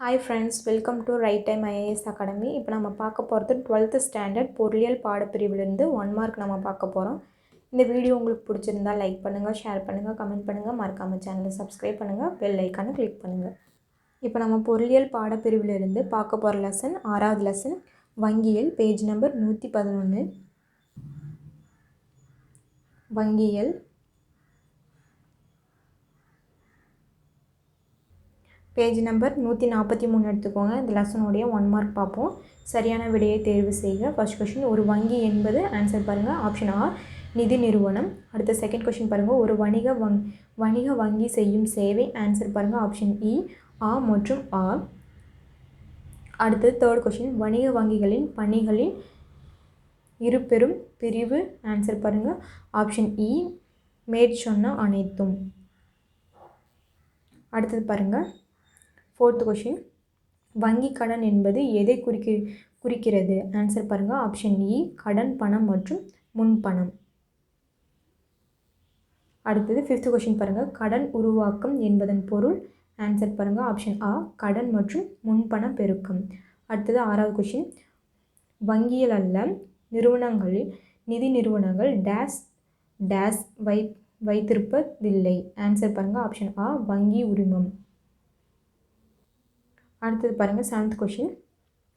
Hi friends welcome to right time IAS academy இப்போ நம்ம பார்க்க போகிறது டுவெல்த்து ஸ்டாண்டர்ட் பொருளியல் பாடப்பிரிவிலேருந்து ஒன் மார்க் நம்ம பார்க்க போகிறோம் இந்த வீடியோ உங்களுக்கு பிடிச்சிருந்தா லைக் பண்ணுங்கள் ஷேர் பண்ணுங்கள் கமெண்ட் பண்ணுங்கள் மறக்காமல் சேனலை சப்ஸ்கிரைப் பண்ணுங்கள் பெல் ஐக்கானை கிளிக் பண்ணுங்கள் இப்போ நம்ம பொருளியல் பாடப்பிரிவிலிருந்து பார்க்க போகிற லெசன் ஆறாவது லெசன் வங்கியல் பேஜ் நம்பர் நூற்றி பதினொன்று வங்கியல் பேஜ் நம்பர் நூற்றி நாற்பத்தி மூணு எடுத்துக்கோங்க. இந்த லெசனுடைய ஒன் மார்க் பார்ப்போம். சரியான விடையை தேர்வு செய்க. ஃபர்ஸ்ட் கொஷின் ஒரு வங்கி என்பது ஆன்சர் பாருங்கள் ஆப்ஷன் ஆ நிதி நிறுவனம். அடுத்த செகண்ட் கொஷின் பாருங்கள் ஒரு வணிக வங் வணிக வங்கி செய்யும் சேவை ஆன்சர் பாருங்கள் ஆப்ஷன் இ ஆ மற்றும் ஆ. அடுத்தது தேர்ட் கொஷின் வணிக வங்கிகளின் பணிகளின் இருபெரும் பிரிவு ஆன்சர் பாருங்கள் ஆப்ஷன் இ e, மேற்சொன்ன அனைத்தும். அடுத்தது பாருங்கள் ஃபோர்த் கொஷின் வங்கி கடன் என்பது எதை குறிக்கி குறிக்கிறது? ஆன்சர் பாருங்கள் ஆப்ஷன் இ கடன் பணம் மற்றும் முன்பணம் அடுத்தது ஃபிஃப்த் கொஷின் பாருங்கள் கடன் உருவாக்கம் என்பதன் பொருள்? ஆன்சர் பாருங்கள் ஆப்ஷன் ஆ கடன் மற்றும் முன்பண பெருக்கம். அடுத்தது ஆறாவது கொஷின் வங்கியில் அல்ல நிறுவனங்களில் நிதி நிறுவனங்கள் டேஸ் டேஸ் வை வைத்திருப்பதில்லை. ஆன்சர் பாருங்கள் ஆப்ஷன் ஆ வங்கி உரிமம். அடுத்தது பாருங்கள் செவன்த் கொஷின்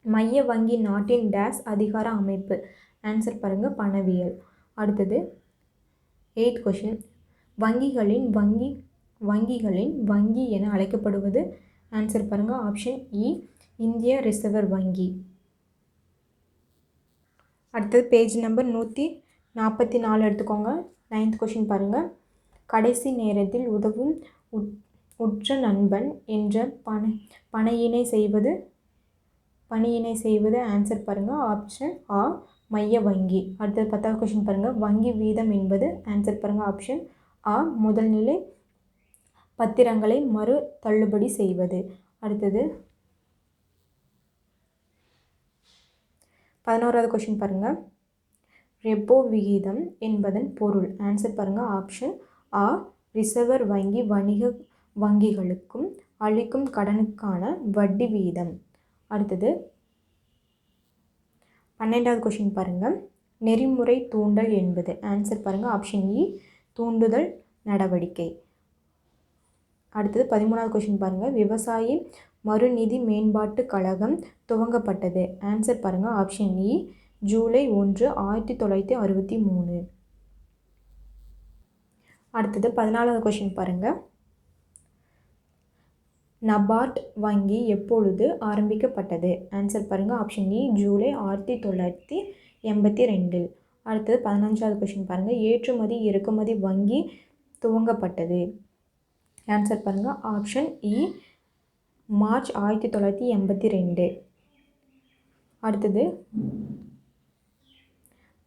மைய வங்கி நாட்டின் டேஸ் அதிகார அமைப்பு. ஆன்சர் பாருங்கள் பணவியல். அடுத்தது எயித் கொஷின் வங்கிகளின் வங்கி வங்கிகளின் வங்கி என அழைக்கப்படுவது. ஆன்சர் பாருங்கள் ஆப்ஷன் இ இந்திய ரிசர்வர் வங்கி. அடுத்தது பேஜ் நம்பர் நூற்றி நாற்பத்தி நாலு எடுத்துக்கோங்க. நைன்த் கொஷின் பாருங்கள் கடைசி நேரத்தில் உதவும் உட் உற்ற நண்பன் என்ற பண பணையினை செய்வது பணியினை செய்வது ஆன்சர் பாருங்கள் ஆப்ஷன் ஆ மைய வங்கி. அடுத்தது பத்தாவது கொஷின் பாருங்கள் வங்கி வீதம் என்பது ஆன்சர் பாருங்கள் ஆப்ஷன் ஆ முதல்நிலை பத்திரங்களை மறு தள்ளுபடி செய்வது. அடுத்தது பதினோராவது கொஷின் பாருங்கள் ரெப்போ விகிதம் என்பதன் பொருள். ஆன்சர் பாருங்கள் ஆப்ஷன் ஆ ரிசர்வர் வங்கி வணிக வங்கிகளுக்கும் அளிக்கும் கடனுக்கான வட்டி வீதம். அடுத்தது பன்னெண்டாவது கொஷின் பாருங்கள் நெறிமுறை தூண்டல் என்பது ஆன்சர் பாருங்கள் ஆப்ஷன் இ தூண்டுதல் நடவடிக்கை. அடுத்தது பதிமூணாவது கொஷின் பாருங்கள் விவசாயி மறுநிதி மேம்பாட்டு கழகம் துவங்கப்பட்டது. ஆன்சர் பாருங்கள் ஆப்ஷன் இ ஜூலை ஒன்று ஆயிரத்தி தொள்ளாயிரத்தி அறுபத்தி மூணு. அடுத்தது பதினாலாவது கொஷின் பாருங்கள் நபார்ட் வங்கி எப்பொழுது ஆரம்பிக்கப்பட்டது? ஆன்சர் பாருங்கள் ஆப்ஷன் இ ஜூலை ஆயிரத்தி தொள்ளாயிரத்தி எண்பத்தி ரெண்டில் அடுத்தது பதினஞ்சாவது கொஷின் பாருங்கள் ஏற்றுமதி இறக்குமதி வங்கி துவங்கப்பட்டது. ஆன்சர் பாருங்கள் ஆப்ஷன் இ மார்ச் ஆயிரத்தி தொள்ளாயிரத்தி எண்பத்தி ரெண்டு. அடுத்தது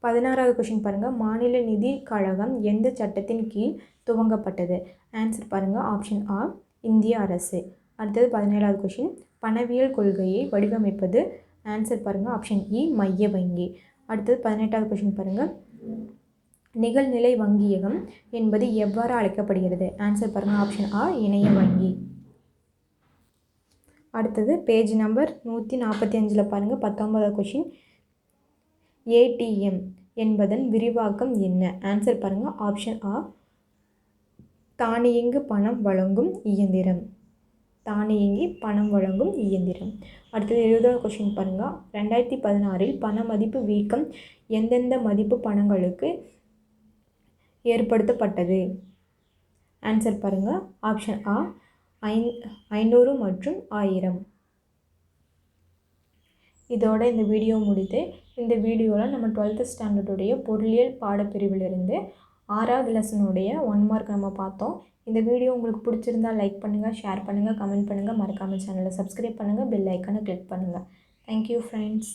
பதினாறாவது கொஷின் பாருங்கள் மாநில நிதி கழகம் எந்த சட்டத்தின் கீழ் துவங்கப்பட்டது? ஆன்சர் பாருங்கள் ஆப்ஷன் ஆ இந்திய அரசு. அடுத்தது பதினேழாவது கொஷின் பணவியல் கொள்கையை வடிவமைப்பது. ஆன்சர் பாருங்கள் ஆப்ஷன் இ மைய வங்கி. அடுத்தது பதினெட்டாவது கொஷின் பாருங்கள் நிகழ்நிலை வங்கியகம் என்பது எவ்வாறு அழைக்கப்படுகிறது? ஆன்சர் பாருங்கள் ஆப்ஷன் ஆ இணைய வங்கி. அடுத்தது பேஜ் நம்பர் நூற்றி நாற்பத்தி அஞ்சில் பாருங்கள் பத்தொன்பதாவது கொஷின் ஏடிஎம் என்பதன் விரிவாக்கம் என்ன? ஆன்சர் பாருங்கள் ஆப்ஷன் ஆ தானியங்கு பணம் வழங்கும் இயந்திரம். தானியங்கி பணம் வழங்கும் இயந்திரம். அடுத்தது எழுபதாவது கொஷின் பாருங்கள் ரெண்டாயிரத்தி பதினாறில் பண மதிப்பு வீக்கம் எந்தெந்த மதிப்பு பணங்களுக்கு ஏற்படுத்தப்பட்டது? ஆன்சர் பாருங்கள் ஆப்ஷன் ஆ ஐ ஐநூறு மற்றும் ஆயிரம். இதோட இந்த வீடியோ முடித்து இந்த வீடியோவில் நம்ம டுவெல்த்து ஸ்டாண்டர்டுடைய பொருளியல் பாடப்பிரிவிலிருந்து ஆறாவது லெசனுடைய ஒன் மார்க் நம்ம பார்த்தோம். இந்த வீடியோ உங்களுக்கு பிடிச்சிருந்தா லைக் பண்ணுங்கள் ஷேர் பண்ணுங்கள் கமெண்ட் பண்ணுங்கள் மறக்காமல் சேனலை சப்ஸ்கிரைப் பண்ணுங்கள் பெல் ஐக்கானை கிளிக் பண்ணுங்கள் தேங்க்யூ ஃப்ரெண்ட்ஸ்